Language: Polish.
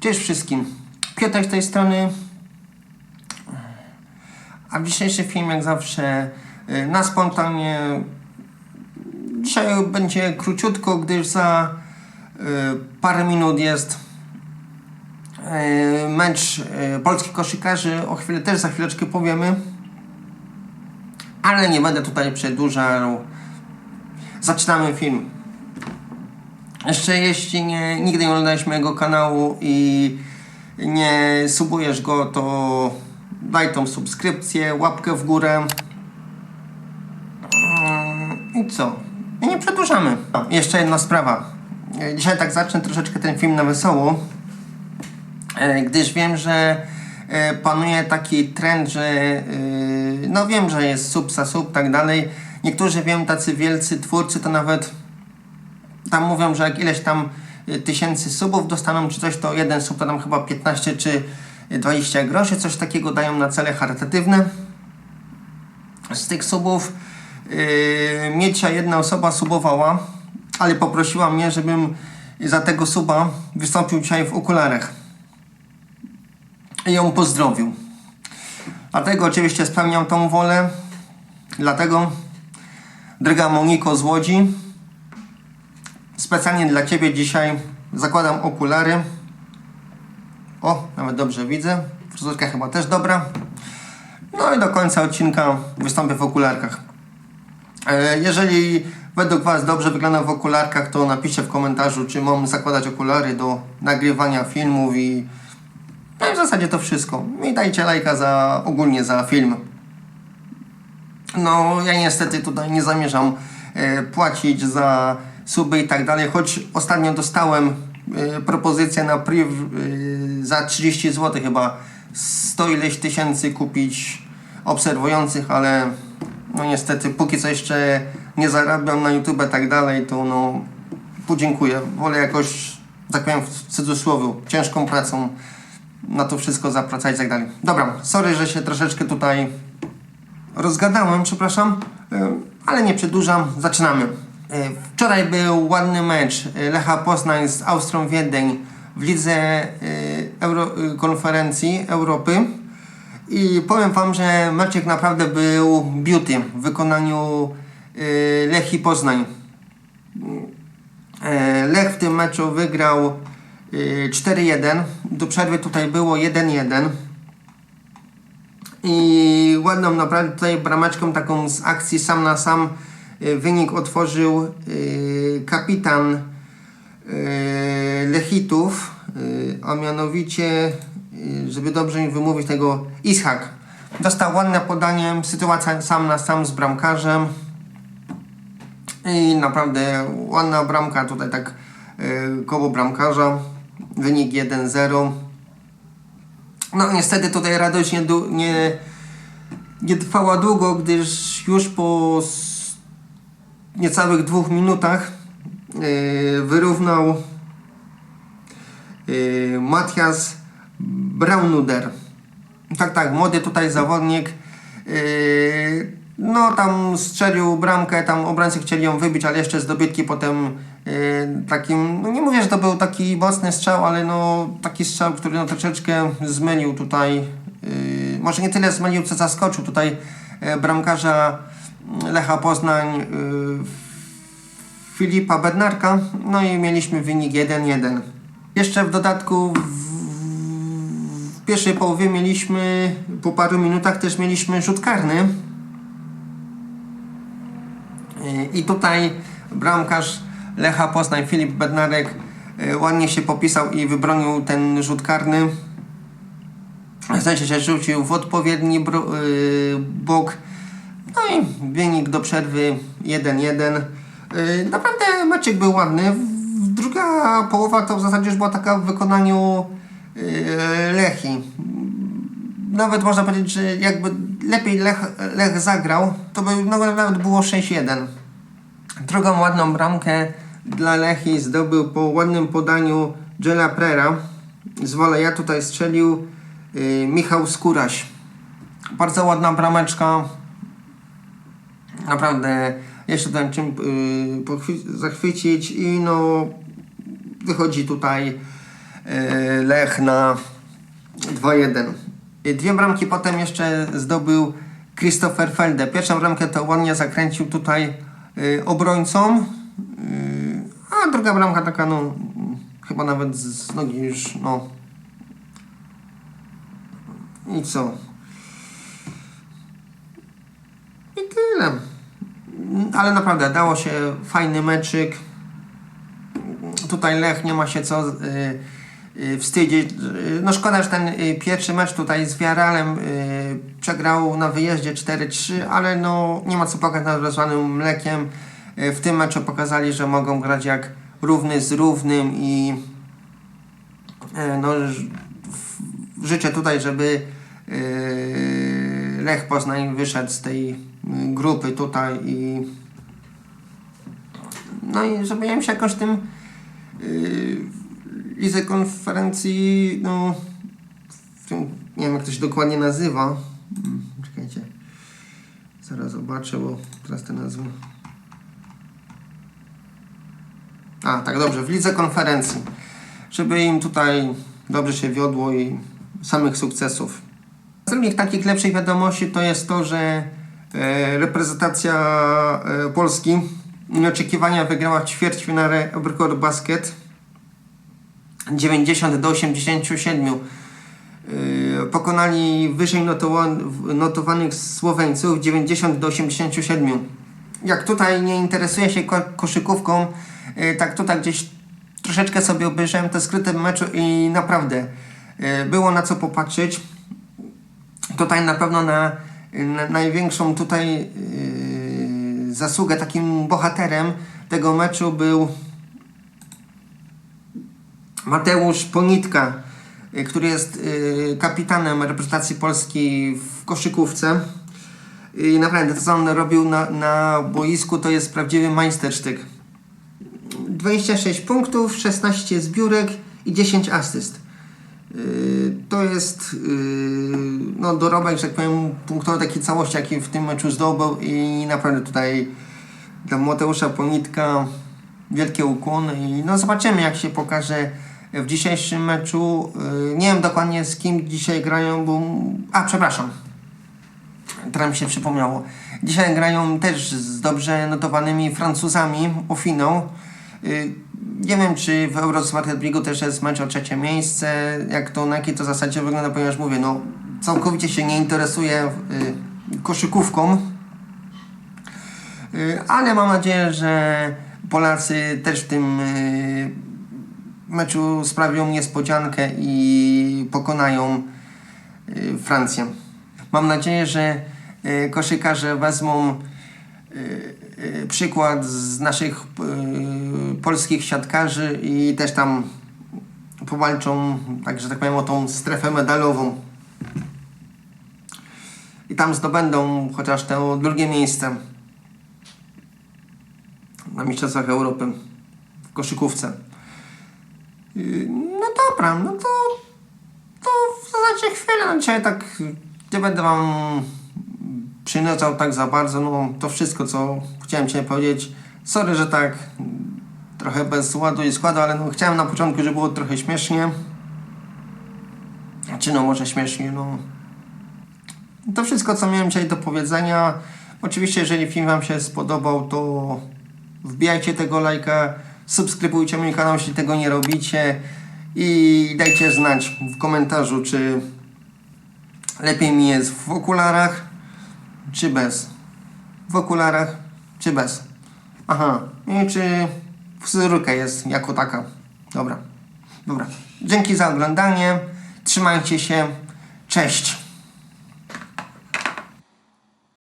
Cześć wszystkim. Piotr z tej strony. A dzisiejszy film jak zawsze y, na spontanie. Dzisiaj będzie króciutko, gdyż za y, parę minut jest y, mecz polskich koszykarzy. O chwilę też za chwileczkę powiemy. Ale nie będę tutaj przedłużał. Zaczynamy film. Jeszcze jeśli nie, nigdy nie oglądałeś mojego kanału i nie subujesz go, to daj tą subskrypcję, łapkę w górę. Mm, I co? I nie przedłużamy. O, jeszcze jedna sprawa. Dzisiaj tak zacznę troszeczkę ten film na wesoło, e, gdyż wiem, że e, panuje taki trend, że e, no wiem, że jest sub sub, tak dalej. Niektórzy wiem, tacy wielcy twórcy to nawet tam mówią, że jak ileś tam y, tysięcy subów dostaną czy coś, to jeden sub to tam chyba 15 czy 20 groszy, coś takiego dają na cele charytatywne. Z tych subów yy, Miecia jedna osoba subowała, ale poprosiła mnie, żebym za tego suba wystąpił dzisiaj w okularach. I ją pozdrowił. Dlatego oczywiście spełniam tą wolę. Dlatego, droga Moniko z Łodzi, Specjalnie dla Ciebie dzisiaj zakładam okulary. O, nawet dobrze widzę. Fryzurka chyba też dobra. No i do końca odcinka wystąpię w okularkach. E, Jeżeli według Was dobrze wygląda w okularkach, to napiszcie w komentarzu, czy mam zakładać okulary do nagrywania filmów i no i w zasadzie to wszystko. I dajcie lajka za ogólnie za film. No, ja niestety tutaj nie zamierzam e, płacić za suby i tak dalej, choć ostatnio dostałem e, propozycję na priv e, za 30 zł chyba 100 ileś tysięcy kupić obserwujących, ale no niestety póki co jeszcze nie zarabiam na YouTube i tak dalej, to no podziękuję. Wolę jakoś, tak powiem w cudzysłowie, ciężką pracą na to wszystko zapracać i tak dalej. Dobra, sorry, że się troszeczkę tutaj rozgadałem, przepraszam, y, ale nie przedłużam, zaczynamy. Wczoraj był ładny mecz y, Lecha Poznań z Austrią Wiedeń w lidze y, Euro, y, konferencji Europy i powiem Wam, że meczek naprawdę był beauty w wykonaniu Lechi Poznań. E, Lech w tym meczu wygrał y, 4-1. Do przerwy tutaj było 1-1. I ładną naprawdę tutaj brameczką taką z akcji sam na sam wynik otworzył y, kapitan y, Lechitów, a mianowicie, żeby dobrze mi wymówić tego, Ishak. Dostał ładne podanie, sytuacja sam na sam z bramkarzem. I naprawdę ładna bramka tutaj tak koło bramkarza. Wynik 1-0. No niestety tutaj radość nie, nie, nie trwała długo, gdyż już po niecałych dwóch minutach y, wyrównał y, Matias Braunuder. Tak, tak, młody tutaj zawodnik. Yy, no tam strzelił bramkę, tam obrońcy chcieli ją wybić, ale jeszcze z potem takim, no nie mówię, że to był taki mocny strzał, ale no taki strzał, który no troszeczkę zmylił tutaj, może nie tyle zmylił, co zaskoczył tutaj bramkarza Lecha Poznań yy, Filipa Bednarka, no i mieliśmy wynik 1-1. Jeszcze w dodatku w, pierwszej połowie mieliśmy, po paru minutach też mieliśmy rzut karny. I tutaj bramkarz Lecha Poznań, Filip Bednarek y, ładnie się popisał i wybronił ten rzut karny. W sensie się rzucił w odpowiedni y, bok. No i wynik do przerwy 1-1. Y, naprawdę meczek był ładny. Druga połowa to w zasadzie już była taka w wykonaniu y, Lechi. Nawet można powiedzieć, że jakby lepiej Lech, Lech zagrał, to by no, nawet było 6-1. Drugą ładną bramkę dla Lechi zdobył po ładnym podaniu Jela Prera. Z woleja tutaj strzelił y, Michał Skóraś. Bardzo ładna brameczka. Naprawdę jeszcze tam czym y, pochwy- zachwycić i no wychodzi tutaj e, Lech na 2-1. E, Dwie bramki potem jeszcze zdobył Christopher Felde. Pierwszą bramkę to ładnie zakręcił tutaj e, obrońcą, e, a druga bramka taka no chyba nawet z nogi już no i co? I tyle. Ale naprawdę dało się fajny meczyk. Tutaj Lech nie ma się co y, y, wstydzić. No szkoda, że ten y, pierwszy mecz tutaj z Wiaralem przegrał na wyjeździe 4-3, ale no nie ma co pokazać nad rozlanym mlekiem. W tym meczu pokazali, że mogą grać jak równy z równym i no, życzę tutaj, żeby Lech Poznań wyszedł z tej grupy tutaj i no i im się jakoś tym yy, lidze konferencji no tym, nie wiem jak to się dokładnie nazywa. Hmm, czekajcie zaraz zobaczę, bo teraz te nazwy. A tak dobrze, w lidze konferencji. Żeby im tutaj dobrze się wiodło i samych sukcesów. Z takich lepszych wiadomości to jest to, że reprezentacja e, Polski nieoczekiwania wygrała ćwierćfinale Evercore Basket 90 do 87. E, pokonali wyżej notowa- notowanych Słoweńców 90 do 87. Jak tutaj nie interesuje się ko- koszykówką, e, tak tutaj gdzieś troszeczkę sobie obejrzałem te skryte meczu i naprawdę e, było na co popatrzeć. Tutaj na pewno na największą tutaj yy, zasługę takim bohaterem tego meczu był Mateusz Ponitka, y, który jest y, kapitanem reprezentacji Polski w koszykówce. I naprawdę to, co on robił na, na boisku, to jest prawdziwy majstersztyk. 26 punktów, 16 zbiórek i 10 asyst. Yy, To jest yy, no, dorobek, że tak powiem, punktowy takiej całości, jaki w tym meczu zdobył i naprawdę tutaj dla Mateusza Ponitka wielkie ukłony i no zobaczymy jak się pokaże w dzisiejszym meczu. Yy, Nie wiem dokładnie z kim dzisiaj grają, bo... A, przepraszam. Teraz mi się przypomniało. Dzisiaj grają też z dobrze notowanymi Francuzami o finał. Y, Nie wiem, czy w Eurosmarket League też jest mecz o trzecie miejsce, jak to, na jakiej to zasadzie wygląda, ponieważ mówię, no całkowicie się nie interesuję y, koszykówką, Y, ale mam nadzieję, że Polacy też w tym y, meczu sprawią niespodziankę i pokonają Francję. Mam nadzieję, że koszykarze wezmą przykład z naszych polskich siatkarzy i też tam powalczą, tak że tak powiem, o tą strefę medalową. Tam zdobędą chociaż to drugie miejsce na Mistrzostwach Europy w koszykówce. Y, No dobra, no to, to w zasadzie chwilę. No dzisiaj tak nie będę wam przynudzał tak za bardzo. No to wszystko, co chciałem Cię powiedzieć. Sorry, że tak trochę bez ładu i składu, ale no chciałem na początku, żeby było trochę śmiesznie. Czy no może śmiesznie, no. To wszystko, co miałem dzisiaj do powiedzenia. Oczywiście, jeżeli film Wam się spodobał, to wbijajcie tego lajka, subskrybujcie mój kanał, jeśli tego nie robicie i dajcie znać w komentarzu, czy lepiej mi jest w okularach, czy bez. W okularach, czy bez. Aha, i czy fryzurka jest jako taka. Dobra, dobra. Dzięki za oglądanie, trzymajcie się, cześć.